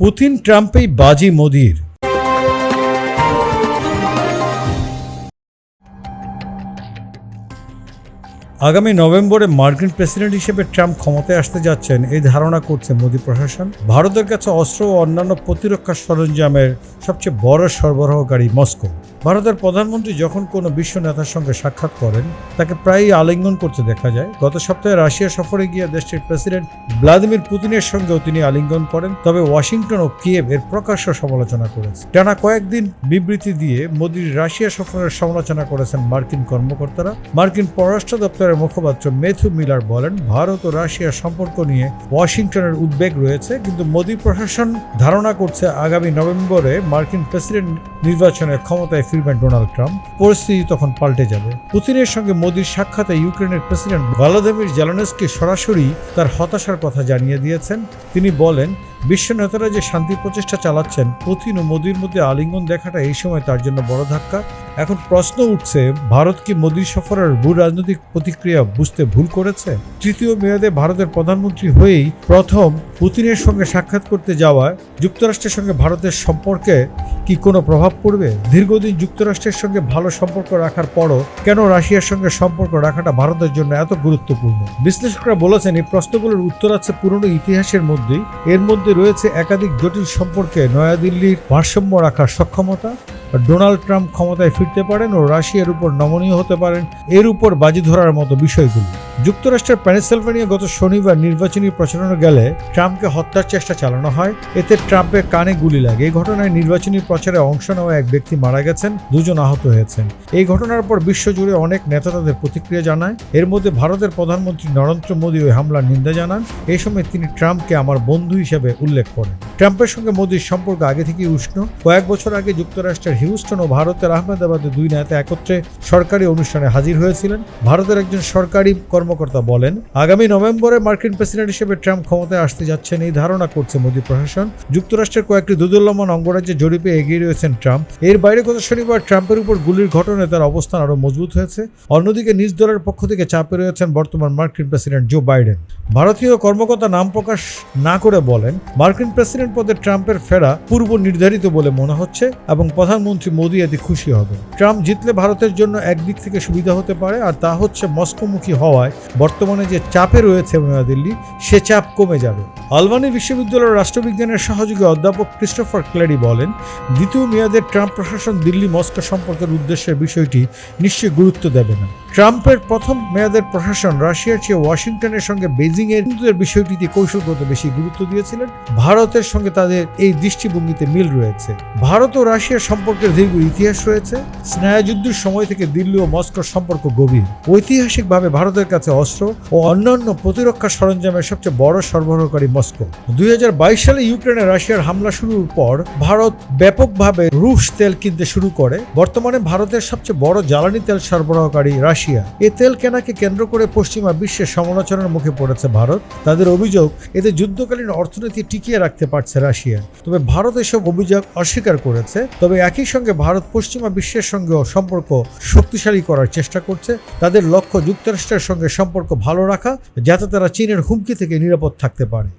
Putin ট্রাম্পেই বাজি মোদির। আগামী নভেম্বরে মার্কিন প্রেসিডেন্ট হিসেবে ট্রাম্প ক্ষমতায় আসতে যাচ্ছেন, এই ধারণা করছে মোদী প্রশাসন। ভারতের কাছে অস্ত্র ও অন্যান্য প্রতিরক্ষা সরঞ্জামের সবচেয়ে বড় সরবরাহকারী মস্কো। ভারতের প্রধানমন্ত্রী যখন কোনো বিশ্ব নেতার সঙ্গে সাক্ষাৎ করেন, তাকে প্রায়ই আলিঙ্গন করতে দেখা যায়। গত সপ্তাহে রাশিয়া সফরে গিয়ে দেশটির প্রেসিডেন্ট ভ্লাদিমির পুতিনের সঙ্গেও তিনি আলিঙ্গন করেন। তবে ওয়াশিংটন ও কিয়েভ এর প্রকাশ্য সমালোচনা করেছে। টানা কয়েকদিন বিবৃতি দিয়ে মোদীর রাশিয়া সফরের সমালোচনা করেছেন মার্কিন কর্মকর্তারা। মার্কিন পররাষ্ট্র দপ্তরের মুখপাত্র মেথু মিলার বলেন, ভারত ও রাশিয়ার সম্পর্ক নিয়ে ওয়াশিংটনের উদ্বেগ রয়েছে, কিন্তু মোদী প্রশাসন ধারণা করছে আগামী নভেম্বরে মার্কিন প্রেসিডেন্ট নির্বাচনের ক্ষমতায় ফিরবেন ডোনাল্ড ট্রাম্প, পরিস্থিতি তখন পাল্টে যাবে। পুতিনের সঙ্গে মোদীর সাক্ষাতে ইউক্রেনের প্রেসিডেন্ট ভলাদিমির জেলানেসকে সরাসরি তার হতাশার কথা জানিয়ে দিয়েছেন। তিনি বলেন বিশ্ব নেতারা যে শান্তি প্রচেষ্টা চালাচ্ছেন, পুতিন ও মোদীর মধ্যে আলিঙ্গন দেখাটা এই সময় তার জন্য বড় ধাক্কা। এখন প্রশ্ন উঠছে, ভারত কি মোদীর সফরের ভূ রাজনৈতিক প্রতিক্রিয়া বুঝতে ভুল করেছে? তৃতীয় মেয়াদে ভারতের প্রধানমন্ত্রী হয়েই প্রথম পুতিনের সঙ্গে সাক্ষাৎ করতে যাওয়ায় যুক্তরাষ্ট্রের সঙ্গে ভারতের সম্পর্কে কি কোনো প্রভাব পড়বে? দীর্ঘদিন যুক্তরাষ্ট্রের সঙ্গে ভালো সম্পর্ক রাখার পরও কেন রাশিয়ার সঙ্গে সম্পর্ক রাখাটা ভারতের জন্য এত গুরুত্বপূর্ণ? বিশ্লেষকরা বলেছেন, এই প্রশ্নগুলোর উত্তর আছে পুরনো ইতিহাসের মধ্যেই। এর মধ্যে রয়েছে একাধিক জটিল সম্পর্কে নয়াদিল্লির ভারসাম্য রাখার সক্ষমতা। ডোনাল্ড ট্রাম্প ক্ষমতায় ফিরতে পারেন ও রাশিয়ার উপর নমনীয় হতে পারেন, এর উপর বাজি ধরার মতো বিষয়গুলি। যুক্তরাষ্ট্রের পেনিসেলভেনিয়া গত শনিবার নির্বাচনী প্রচারণা গেলে ট্রাম্পকে হত্যার চেষ্টা চালানো হয়। এতে ট্রাম্পের কানে গুলি লাগে। এই ঘটনায় নির্বাচনী প্রচারে অংশ নেওয়া এক ব্যক্তি মারা গেছেন, দুজন আহত হয়েছেন। এই ঘটনার পর বিশ্বজুড়ে অনেক নেতা তাদের প্রতিক্রিয়া জানায়। এর মধ্যে ভারতের প্রধানমন্ত্রী নরেন্দ্র মোদী ওই হামলার নিন্দা জানান। এই সময় তিনি ট্রাম্পকে আমার বন্ধু হিসেবে উল্লেখ করেন। ট্রাম্পের সঙ্গে মোদীর সম্পর্ক আগে থেকেই উষ্ণ। কয়েক বছর আগে যুক্তরাষ্ট্রের হিউস্টন ও ভারতের আহমেদাবাদে দুই নেতা একত্রে সরকারি অনুষ্ঠানে হাজির হয়েছিলেন। ভারতের একজন সরকারি কর্মকর্তা বলেন, আগামী নভেম্বরে মার্কিন প্রেসিডেন্ট হিসেবে ট্রাম্প ক্ষমতায় আসতে যাচ্ছেন এই ধারণা করছে মোদী প্রশাসন। যুক্তরাষ্ট্রের কয়েকটি দুদুল্যমান অঙ্গরাজ্যে জরিপে এগিয়ে রয়েছেন ট্রাম্প। এর বাইরে গত শনিবার ট্রাম্পের উপর গুলির ঘটনায় তার অবস্থান আরও মজবুত হয়েছে। অন্যদিকে নিজ দলের পক্ষ থেকে চাপে রয়েছেন বর্তমান মার্কিন প্রেসিডেন্ট জো বাইডেন। ভারতীয় কর্মকর্তা নাম প্রকাশ না করে বলেন মার্কিন প্রেসিডেন্ট পদে ট্রাম্পের ফেরা পূর্ব নির্ধারিত বলে মনে হচ্ছে এবং প্রধানমন্ত্রী মোদী এতে খুশি হবে ট্রাম্প জিতলে ভারতের জন্য একদিক থেকে সুবিধা হতে পারে, আর তা হচ্ছে মস্কোমুখী হওয়ায় বর্তমানে যে চাপে রয়েছে নয়াদিল্লি, সে চাপ কমে যাবে। আলবানি বিশ্ববিদ্যালয়ের রাষ্ট্রবিজ্ঞানের সহযোগী অধ্যাপক ক্রিস্টোফার ক্লেরি বলেন, দ্বিতীয় মেয়াদে ট্রাম্প প্রশাসন দিল্লি মস্কো সম্পর্কের উদ্দেশ্যের বিষয়টি নিশ্চয়ই গুরুত্ব দেবে না। ট্রাম্পের প্রথম মেয়াদের প্রশাসন রাশিয়ার চেয়ে ওয়াশিংটনের সঙ্গে বেজিং এর হিন্দুদের বিষয়টিতে কৌশলগত বেশি গুরুত্ব দিয়েছিলেন। ভারতের সঙ্গে তাদের এই দৃষ্টিভঙ্গিতে মিল রয়েছে। ভারত ও রাশিয়ার সম্পর্কের দীর্ঘ ইতিহাস রয়েছে। স্নায়ুযুদ্ধের সময় থেকে দিল্লি ও মস্কোর সম্পর্ক গভীর। ঐতিহাসিকভাবে ভারতের কাছে অস্ত্র ও অন্যান্য প্রতিরক্ষা সরঞ্জামের সবচেয়ে বড় সরবরাহকারী মস্কো। দুই সালে ইউক্রেনে রাশিয়ার হামলা শুরুর পর ভারত ব্যাপকভাবে রুশ তেল কিনতে শুরু করে। বর্তমানে ভারতের সবচেয়ে বড় জ্বালানি তেল সরবরাহকারী রাশিয়া। এ তেল কেনাকে কেন্দ্র করে পশ্চিমা বিশ্বের সমালোচনার মুখে পড়েছে ভারত। তাদের অভিযোগ, এতে যুদ্ধকালীন অর্থনীতি টিকিয়ে রাখতে পারছে রাশিয়া। তবে ভারত এসব অভিযোগ অস্বীকার করেছে। তবে একই সঙ্গে ভারত পশ্চিমা বিশ্বের সঙ্গেও সম্পর্ক শক্তিশালী করার চেষ্টা করছে। তাদের লক্ষ্য যুক্তরাষ্ট্রের সঙ্গে সম্পর্ক ভালো রাখা, যাতে তারা চীনের হুমকি থেকে নিরাপদ থাকতে পারে।